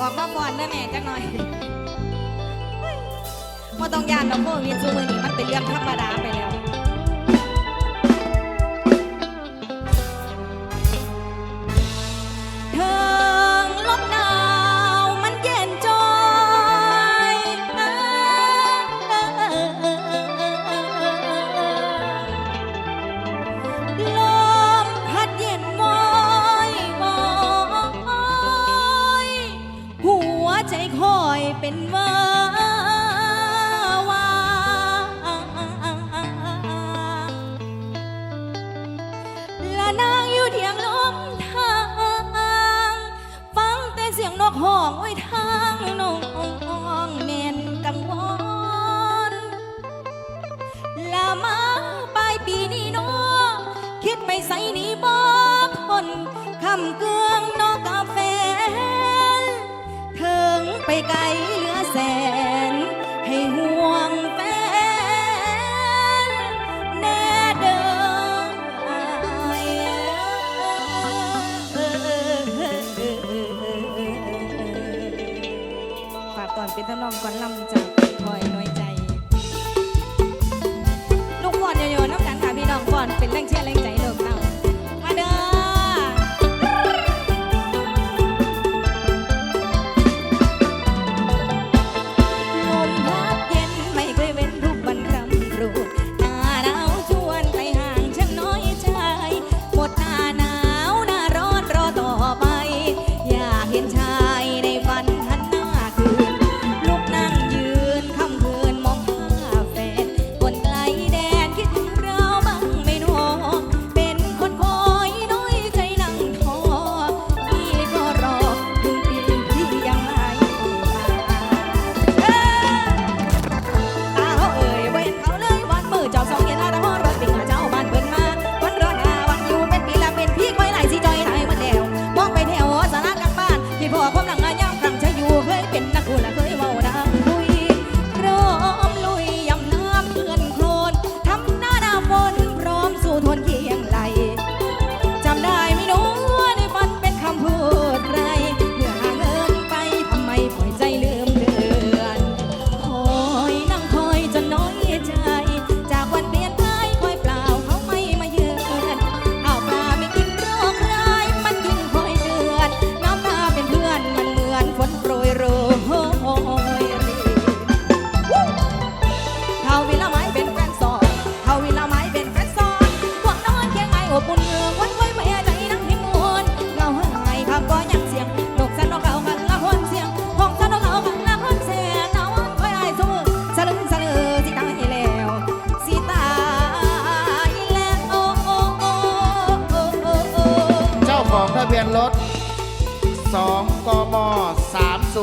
ออกมาฟอนเด้แม่จังหน่อยว่าต้องยานดอกโควีดซูมือนี่มันเป็นเรื่องธรรมดาไปแล้วำเกืองนอกกาแฟเถิงไปไกลเหลือแสน ให้ห่วงแฟนแน่เด้ออาากตอนเป็นทำนองก่อนลำจากคพลอยน้อยใจ ลูกก่อนเยโย่น้ำกันค่ะพี่น้องก่อนเป็นแรงเชื่อแรงใจ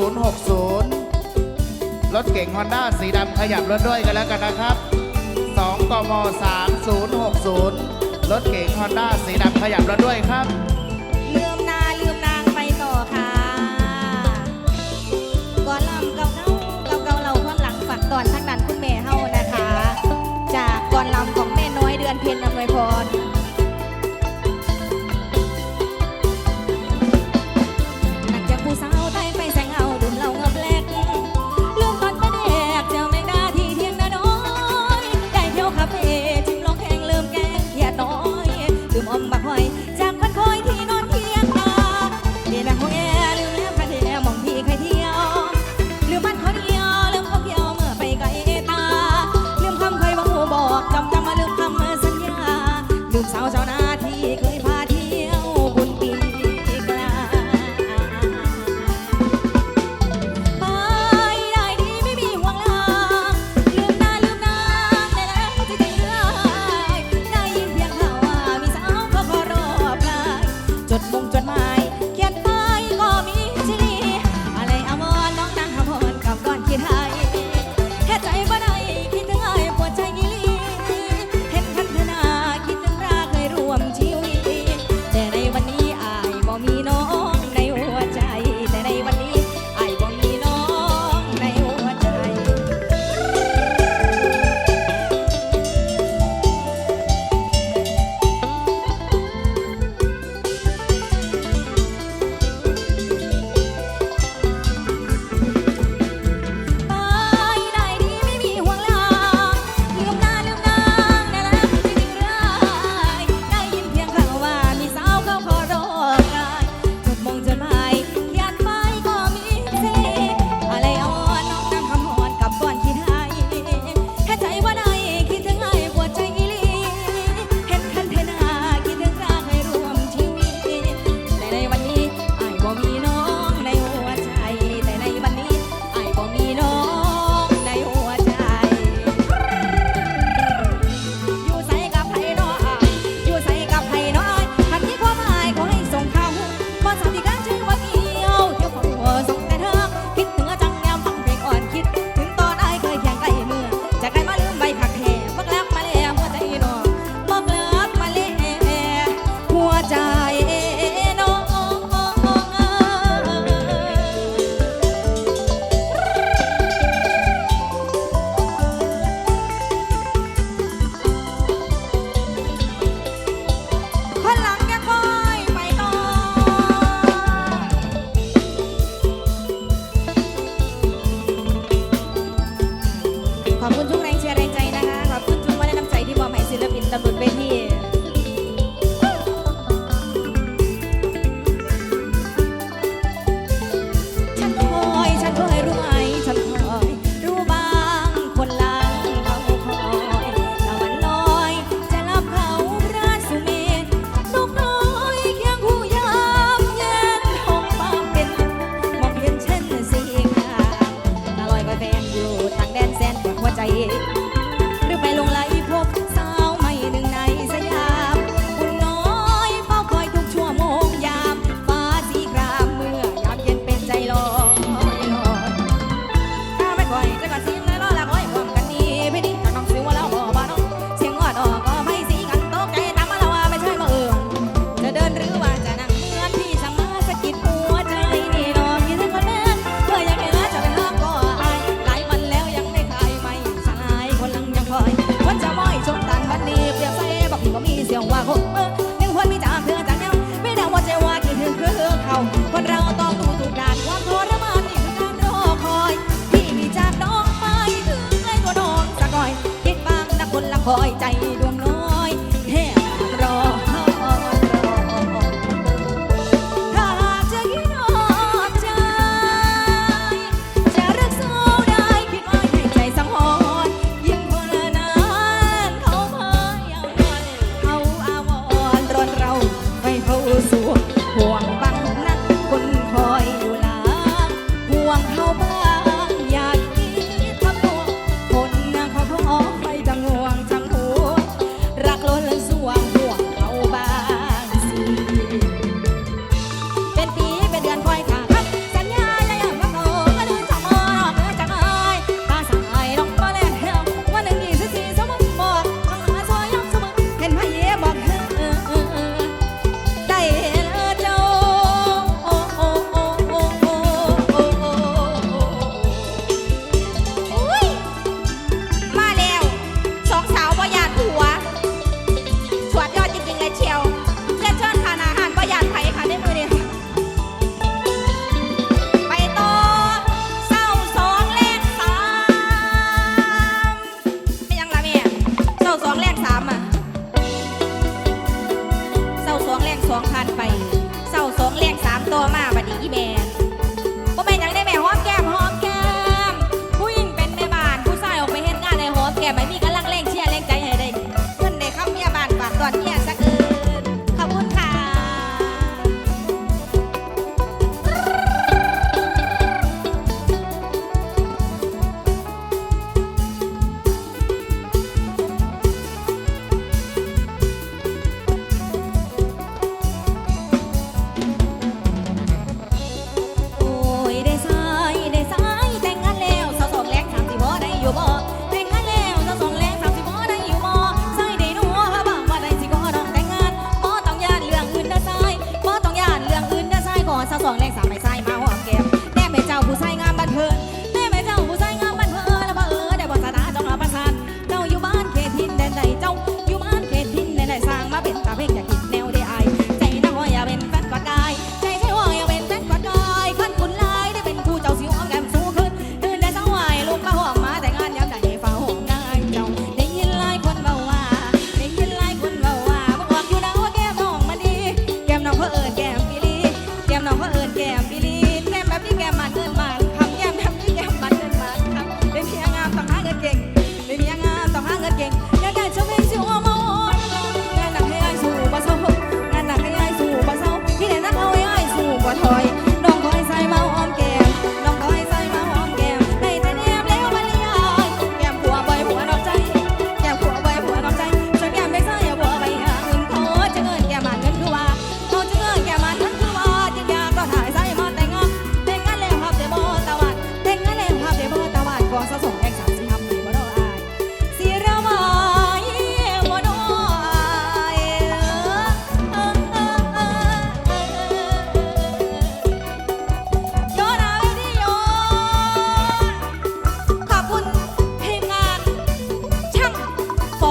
060 รถเก่งฮอนด้าสีดำขยับรถด้วยกันแล้วกันนะครับ 2กม3060 รถเก่งฮอนด้าสีดำขยับรถด้วยครับลืมนาลืมนางไปต่อค่ะก่อนลำเกาเกาเกาเกาเราข้างหลังฝักตอนทางด้นคุณแม่เฮานะคะ จากก่อนลำของแม่น้อยเดือนเพ็ญอำนวยพร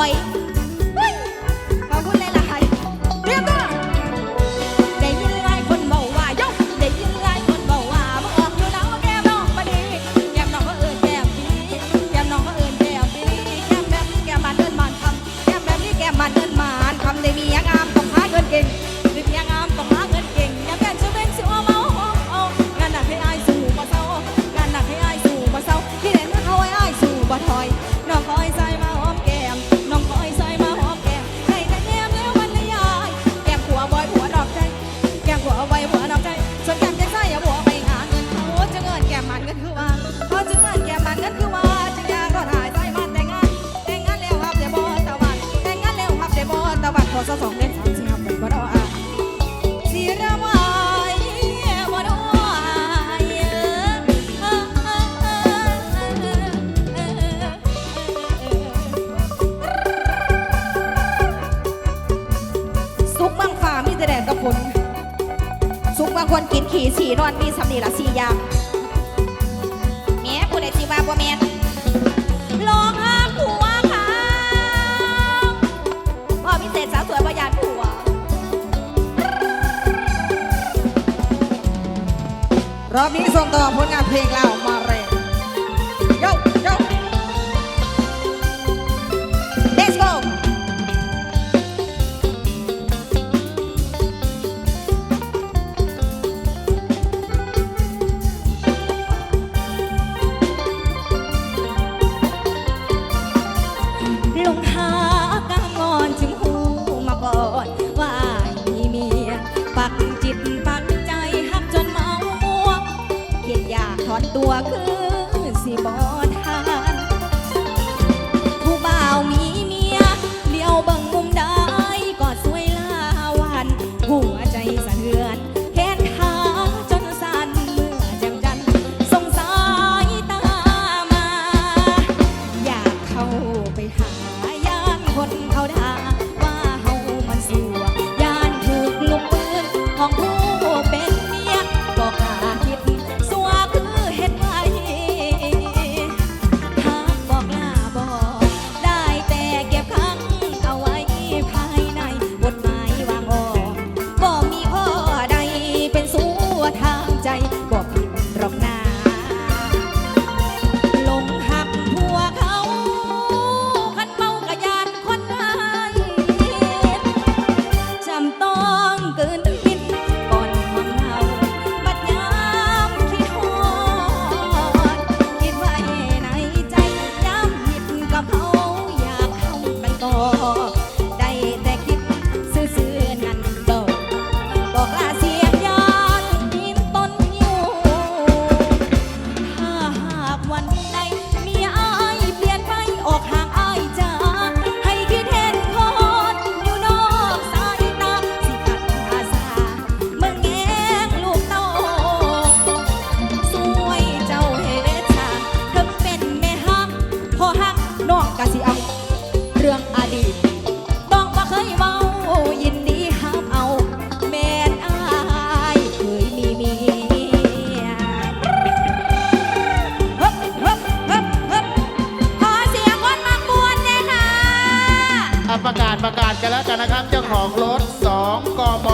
hỏi นอนมีสำนีละสี่ยางเม่ผู้ใดสิว่าบ่เมียนลองห้ามผัวค่ะพ่อพิเศษสาวสวยประหยัดผัว รอบนี้ส่งต่อผลงานเพลงเรามา ของรถ 2 กม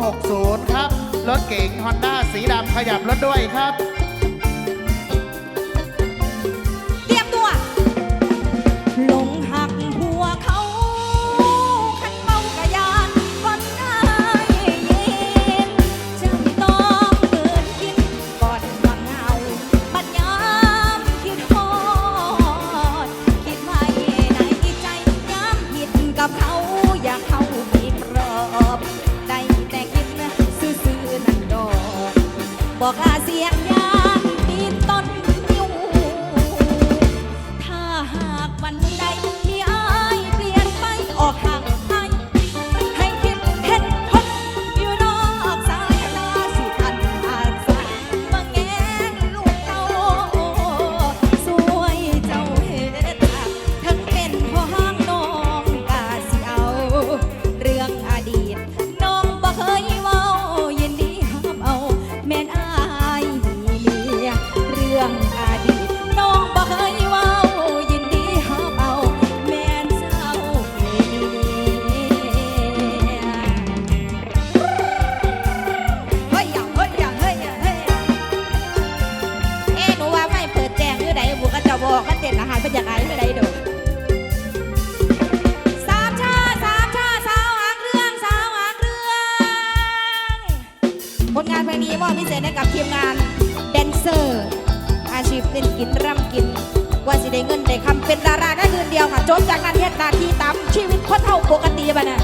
3060 ครับ รถเก๋งฮอนด้าสีดำขยับรถด้วยครับ llevará.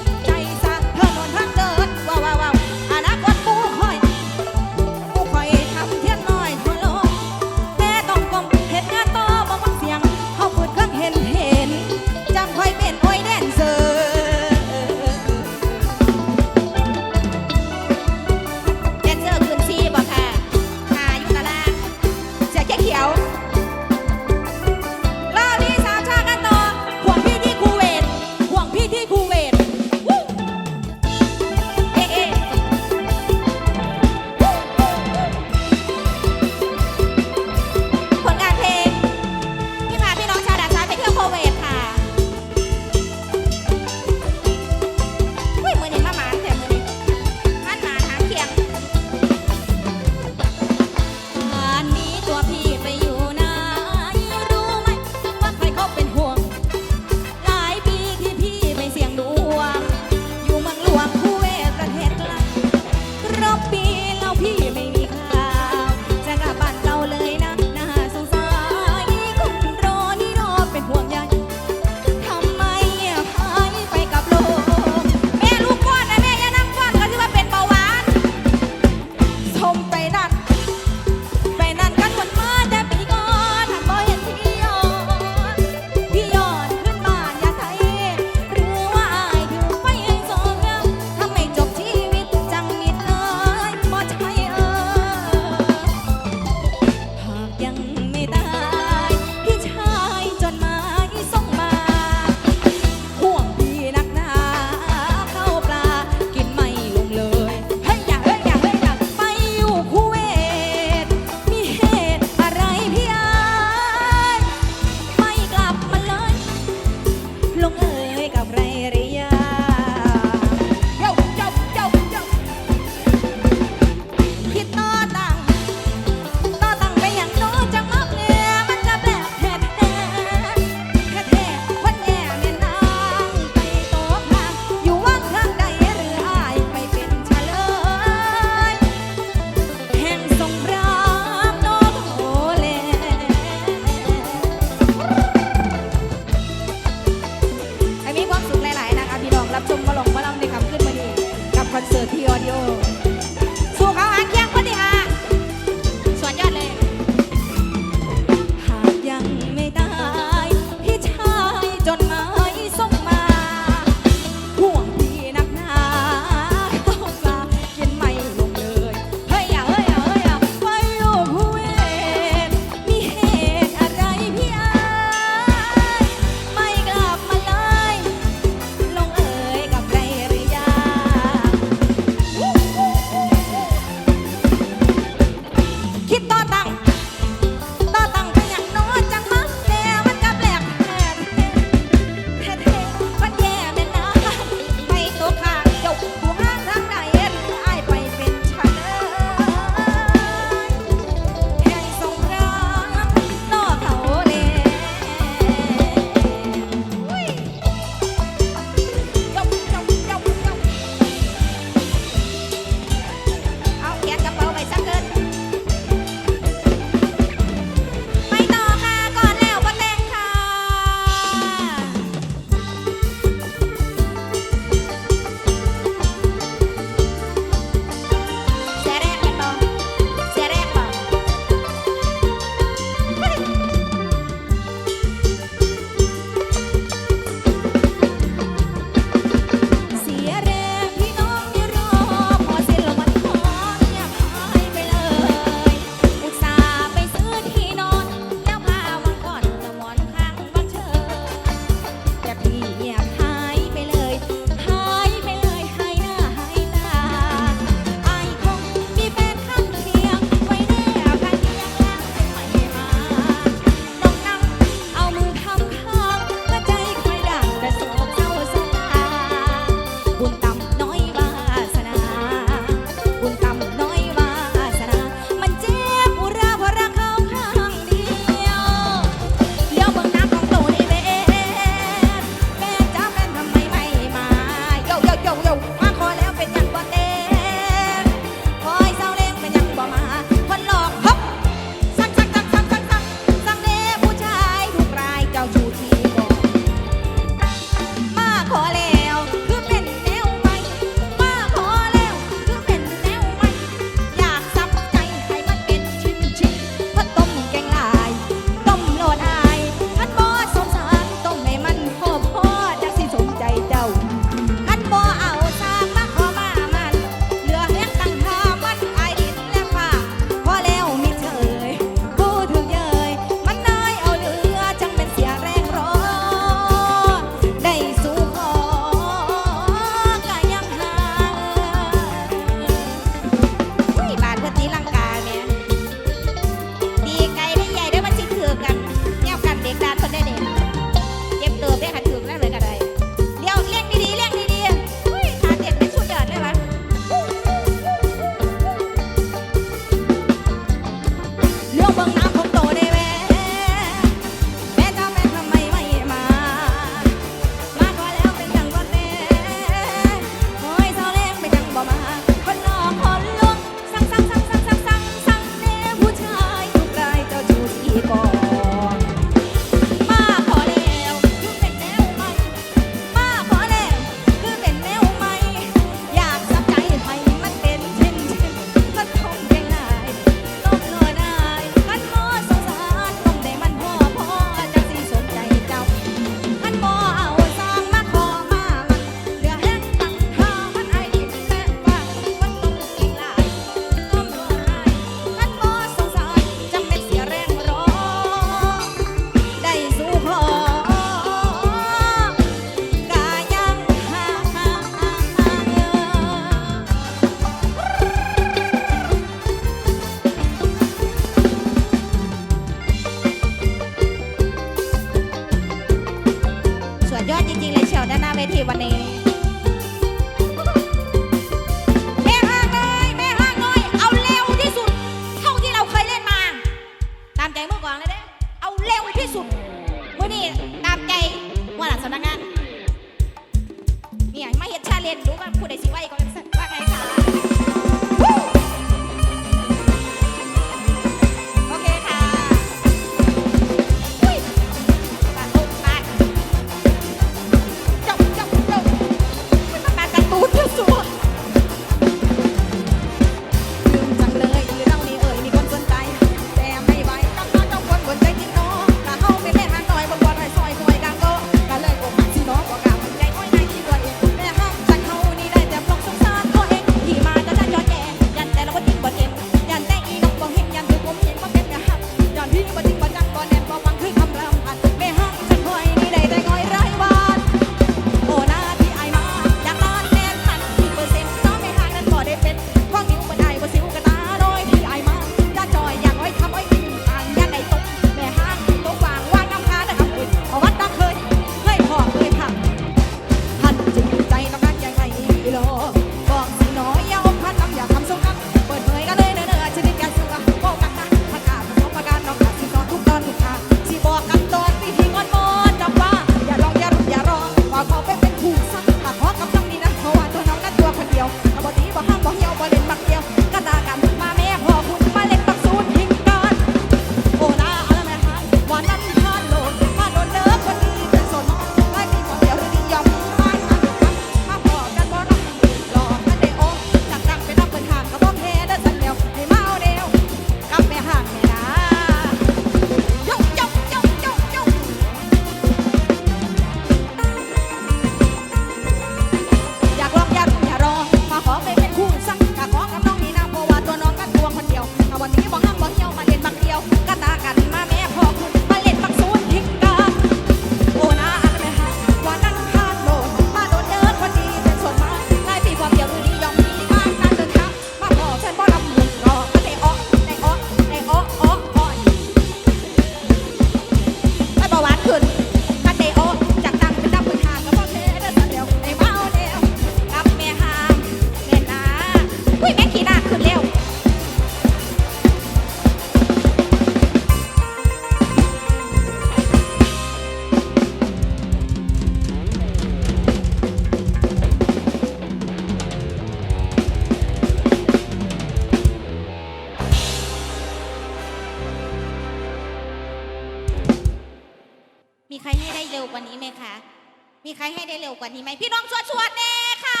ว่านี้ไหมพี่น้องชวดๆเน่ค่ะ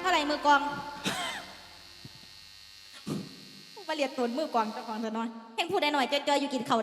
เท่าไหร่มือกองมาเรียนตนมือกองเจ้าของเธอน้อยแห่งพูดได้หน่อยเจอยๆอยู่กินเขา